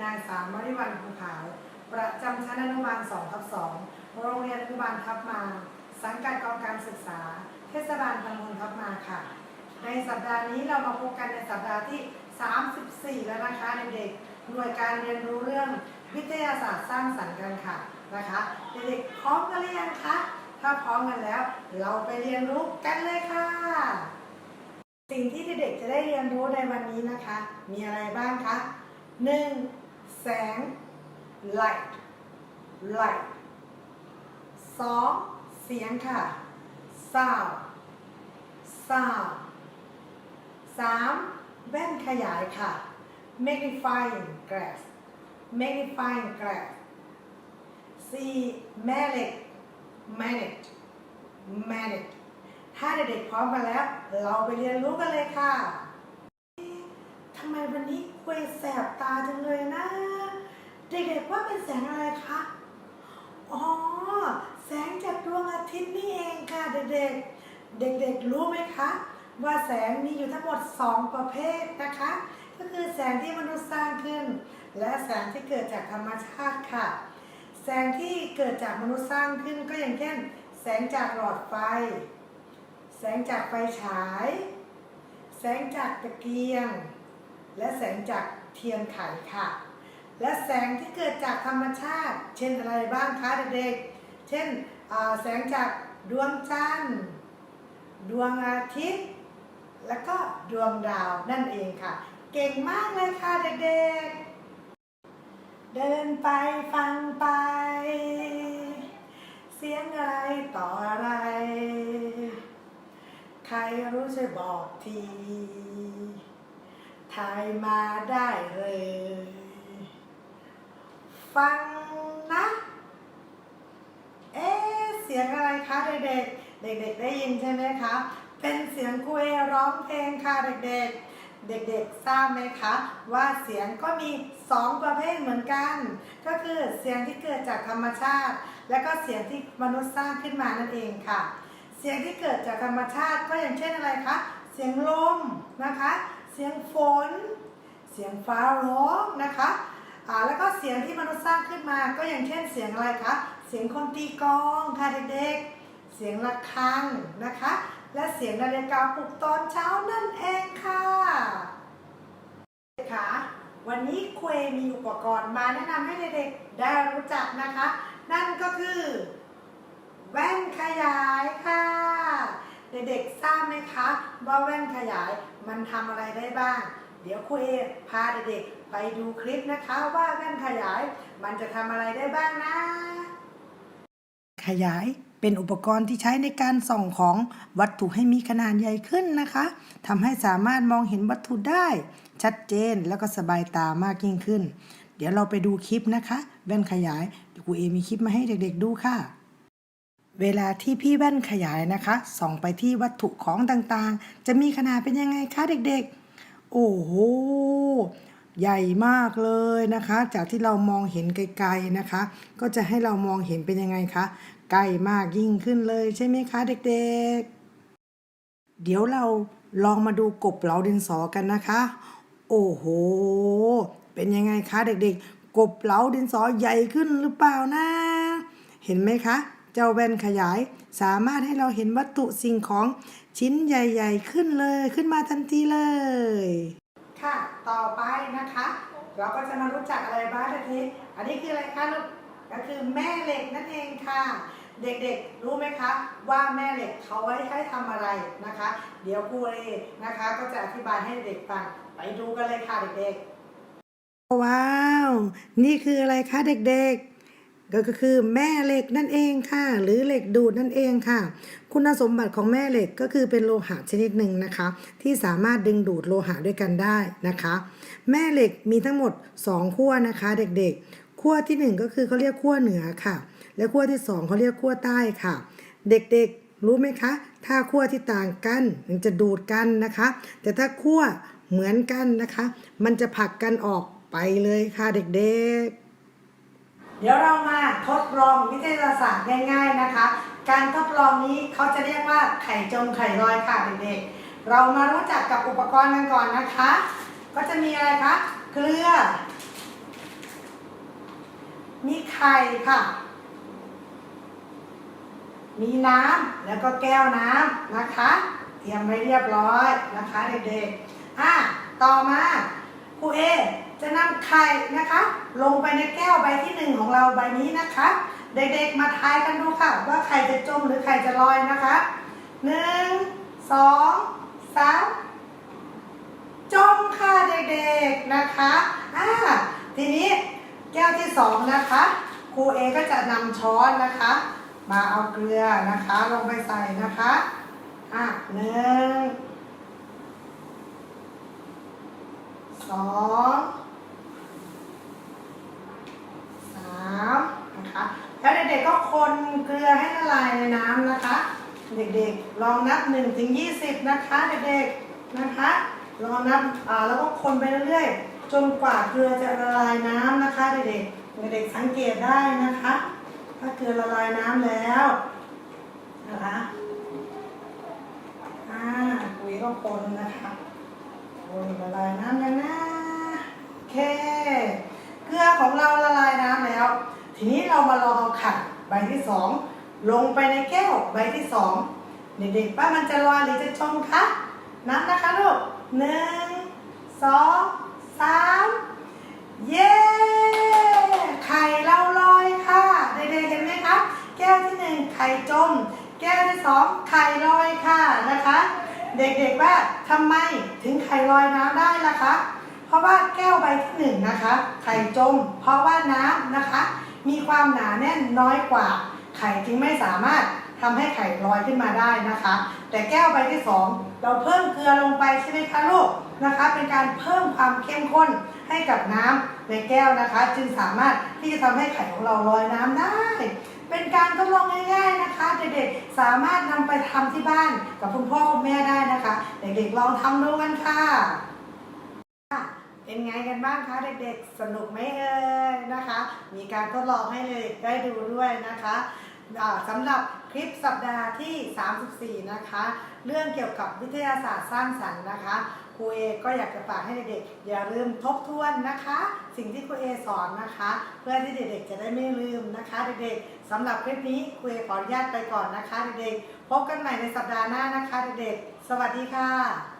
นางสาวมริวันภูขาว ประจำชั้นอนุบาล2ทับ2โรงเรียนอนุบาลทับมา สังกัดกองการศึกษา เทศบาลตำบลทับมาค่ะ ในสัปดาห์นี้เรามาพบกันในสัปดาห์ที่ 34 แล้วนะคะเด็กๆหน่วยการเรียนรู้เรื่องวิทยาศาสตร์สร้างสรรค์กันค่ะนะคะเด็กๆพร้อมกันหรือยังคะถ้าพร้อมกันแล้ว เราไปเรียนรู้กันเลยค่ะ สิ่งที่เด็กๆจะได้เรียนรู้ในวันนี้นะคะ มีอะไรบ้างคะ 1. แสง light light 2. เสียงค่ะ sound sound 3. แว่นขยายค่ะ magnifying glass magnifying glass 4. แม่เหล็ก magnet magnet ถ้าเด็กๆพร้อมกันแล้ว เราไปเรียนรู้กันเลยค่ะทำไมวันนี้ คุยแสบตาจังเลยนะ เด็กๆว่าเป็นแสงอะไรคะ อ๋อ แสงจากดวงอาทิตย์นี่เองค่ะเด็กๆ เด็กๆรู้ไหมคะ ว่าแสงมีอยู่ทั้งหมด 2 ประเภทนะคะ ก็คือแสงที่มนุษย์สร้างขึ้น และแสงที่เกิดจากธรรมชาติค่ะ แสงที่เกิดจากมนุษย์สร้างขึ้นก็อย่างเช่น แสงจากหลอดไฟ แสงจากไฟฉาย แสงจากตะเกียง และแสงจากเทียนไขค่ะ และแสงที่เกิดจากธรรมชาติ เช่นอะไรบ้างคะเด็กๆ เช่นแสงจากดวงจันทร์ดวงอาทิตย์ แล้วก็ดวงดาวนั่นเองค่ะ เก่งมากเลยค่ะเด็กๆ เดินไปฟังไป เสียงอะไรต่ออะไร ใครรู้ช่วยบอกที ทายมาได้เลย ฟังนะ เอ๊เสียงอะไรคะเด็กๆ เด็กๆได้ยินใช่ไหมคะ เป็นเสียงคุยร้องเพลงค่ะเด็กๆเด็กๆ ทราบไหมคะ ว่าเสียงก็มีสองประเภทเหมือนกัน ก็คือเสียงที่เกิดจากธรรมชาติ และก็เสียงที่มนุษย์สร้างขึ้นมานั่นเองค่ะ เสียงที่เกิดจากธรรมชาติก็อย่างเช่นอะไรคะ เสียงลมนะคะ เสียงฝน เสียงฟ้าร้องนะคะอ่าแล้วก็เสียงที่มนุษย์สร้างขึ้นมา ก็อย่างเช่นเสียงอะไรคะ เสียงคนตีกลองค่ะเด็กๆ เสียงระฆังนะคะ และเสียงนาฬิกาปลุกตอนเช้านั่นเองค่ะค่ะวันนี้ครูเอมีอุปกรณ์มาแนะนำให้เด็กๆได้รู้จักนะคะ นั่นก็คือแว่นขยายค่ะ เด็กๆทราบไหมคะว่าแว่นขยาย มันทำอะไรได้บ้าง เดี๋ยวครูเอพาเด็กๆไปดูคลิปนะคะว่าแว่นขยาย มันจะทำอะไรได้บ้างนะ ขยายเป็นอุปกรณ์ที่ใช้ในการส่องของวัตถุให้มีขนาดใหญ่ขึ้นนะคะทำให้สามารถมองเห็นวัตถุได้ ชัดเจนแล้วก็สบายตามากยิ่งขึ้น เดี๋ยวเราไปดูคลิปนะคะ แว่นขยายเดี๋ยวครูเอมีคลิปมาให้เด็กๆดูค่ะ เวลาที่พี่แว่นขยายนะคะ ส่องไปที่วัตถุของต่างๆ จะมีขนาดเป็นยังไงคะเด็กๆ โอ้โห ใหญ่มากเลยนะคะ จากที่เรามองเห็นไกลๆนะคะ ก็จะให้เรามองเห็นเป็นยังไงคะ ใกล้มากยิ่งขึ้นเลยใช่ไหมคะเด็กๆ เดี๋ยวเราลองมาดูกบเหลาดินสอกันนะคะ โอ้โห เป็นยังไงคะเด็กๆ กบเหลาดินสอใหญ่ขึ้นหรือเปล่านะ เห็นไหมคะ เจ้าแว่นขยาย สามารถให้เราเห็นวัตถุสิ่งของชิ้นใหญ่ ๆ ขึ้นเลยขึ้นมาทันทีเลย ค่ะ ต่อไปนะคะ เราก็จะมารู้จักอะไรบ้างทันทีอันนี้คืออะไรคะลูกก็คือแม่เหล็กนั่นเองค่ะ เด็กๆ รู้ไหมคะ ว่าแม่เหล็กเขาไว้ให้ทำอะไรนะคะ เดี๋ยวครูเอนะคะ ก็จะอธิบายให้เด็กฟังไปดูกันเลยค่ะเด็กๆว้าว นี่คืออะไรคะเด็กๆ ก็คือแม่เหล็กนั่นเองค่ะ หรือเหล็กดูดนั่นเองค่ะ คุณสมบัติของแม่เหล็กก็คือเป็นโลหะชนิดหนึ่งนะคะ ที่สามารถดึงดูดโลหะด้วยกันได้นะคะ แม่เหล็กมีทั้งหมด 2 ขั้วนะคะ เด็กๆ ขั้วทีหนึ่1 ก็คือเขาเรียกขั้วเหนือค่ะ และขั้วที่ 2เขาเรียกขั้วใต้ค่ะ เด็กๆ รู้ไหมคะ ถ้าขั้วที่ต่างกันมันจะดูดกันนะคะ แต่ถ้าขั้วเหมือนกันนะคะ มันจะผลักกันออกไปเลยค่ะเด็กๆ เดี๋ยวเรามาทดลองวิทยาศาสตร์ง่าย ๆนะคะ การทดลองนี้เขาจะเรียกว่าไข่จงไข่ลอยค่ะเด็กๆ เรามารู้จักกับอุปกรณ์กันก่อนนะคะ ก็จะมีอะไรคะ เกลือ มีไข่ค่ะ มีน้ำแล้วก็แก้วน้ำนะคะ เตรียมไว้เรียบร้อยนะคะเด็กๆ อะ ต่อมาครูเอ จะนำไข่นะคะ ลงไปในแก้วใบที่หนึ่งของเราใบนี้นะคะ เด็กๆมาทายกันดูค่ะ ว่าไข่จะจมหรือไข่จะลอยนะคะหนึ่งสองสามจมค่ะเด็กๆนะคะอ่าทีนี้แก้วที่สองนะคะครูเอก็จะนำช้อนนะคะ มาเอาเกลือนะคะ ลงไปใส่นะคะอะหนึ่งสองสามนะคะ แล้วเด็กๆก็คนเกลือให้ละลายในน้ำนะคะ เด็กๆลองนับ1ถึง20นะคะเด็กๆนะคะลองนับอ่าแล้วก็คนไปเรื่อยๆ จนกว่าเกลือจะละลายน้ำนะคะเด็กๆเด็กๆสังเกตได้นะคะ ถ้าเกลือละลายน้ำแล้วนะคะอ่าปุ๋ยก็คนนะคะคนละลายน้ำแล้วนะโอเคเกลือของเราละลายน้ำแล้ว ทีนี้เรามาลองเอาขัดใบที่สองลงไปในแก้วใบที่สองเด็กๆว่ามันจะลอยหรือจะจมคะนับนะคะลูกหนึ่งสองสามเย้ไข่เราลอยค่ะเด็กๆเห็นไหมคะแก้วที่หนึ่งไข่จม แก้วที่สองไข่ลอยค่ะนะคะ เด็กๆว่าทำไมถึงไข่ลอยน้ำได้ล่ะคะ เพราะว่าแก้วใบที่หนึ่งนะคะ ไข่จม เพราะว่าน้ำนะคะ มีความหนาแน่นน้อยกว่า ไข่จึงไม่สามารถทำให้ไข่ลอยขึ้นมาได้นะคะ แต่แก้วใบที่สองเราเพิ่มเกลือลงไปใช่ไหมคะลูกนะคะ เป็นการเพิ่มความเข้มข้นให้กับน้ำในแก้วนะคะ จึงสามารถที่จะทำให้ไข่ของเราลอยน้ำได้ เป็นการทดลองง่าย ๆนะคะ เด็กๆสามารถนำไปทำที่บ้านกับคุณพ่อคุณแม่ได้นะคะ เด็กๆลองทำดูกันค่ะ เป็นไงกันบ้างคะเด็กๆ สนุกไหมเอ่ยนะคะ มีการทดลองให้เด็กได้ดูด้วยนะคะสำหรับคลิปสัปดาห์ที่ 34 นะคะ เรื่องเกี่ยวกับวิทยาศาสตร์สร้างสรรค์นะคะครูเอก็อยากจะฝากให้เด็กๆอย่าลืมทบทวนนะคะ สิ่งที่ครูเอสอนนะคะ เพื่อที่เด็กๆจะได้ไม่ลืมนะคะเด็กๆสำหรับคลิปนี้ครูเอขออนุญาตไปก่อนนะคะเด็กๆพบกันใหม่ในสัปดาห์หน้านะคะเด็กๆสวัสดีค่ะ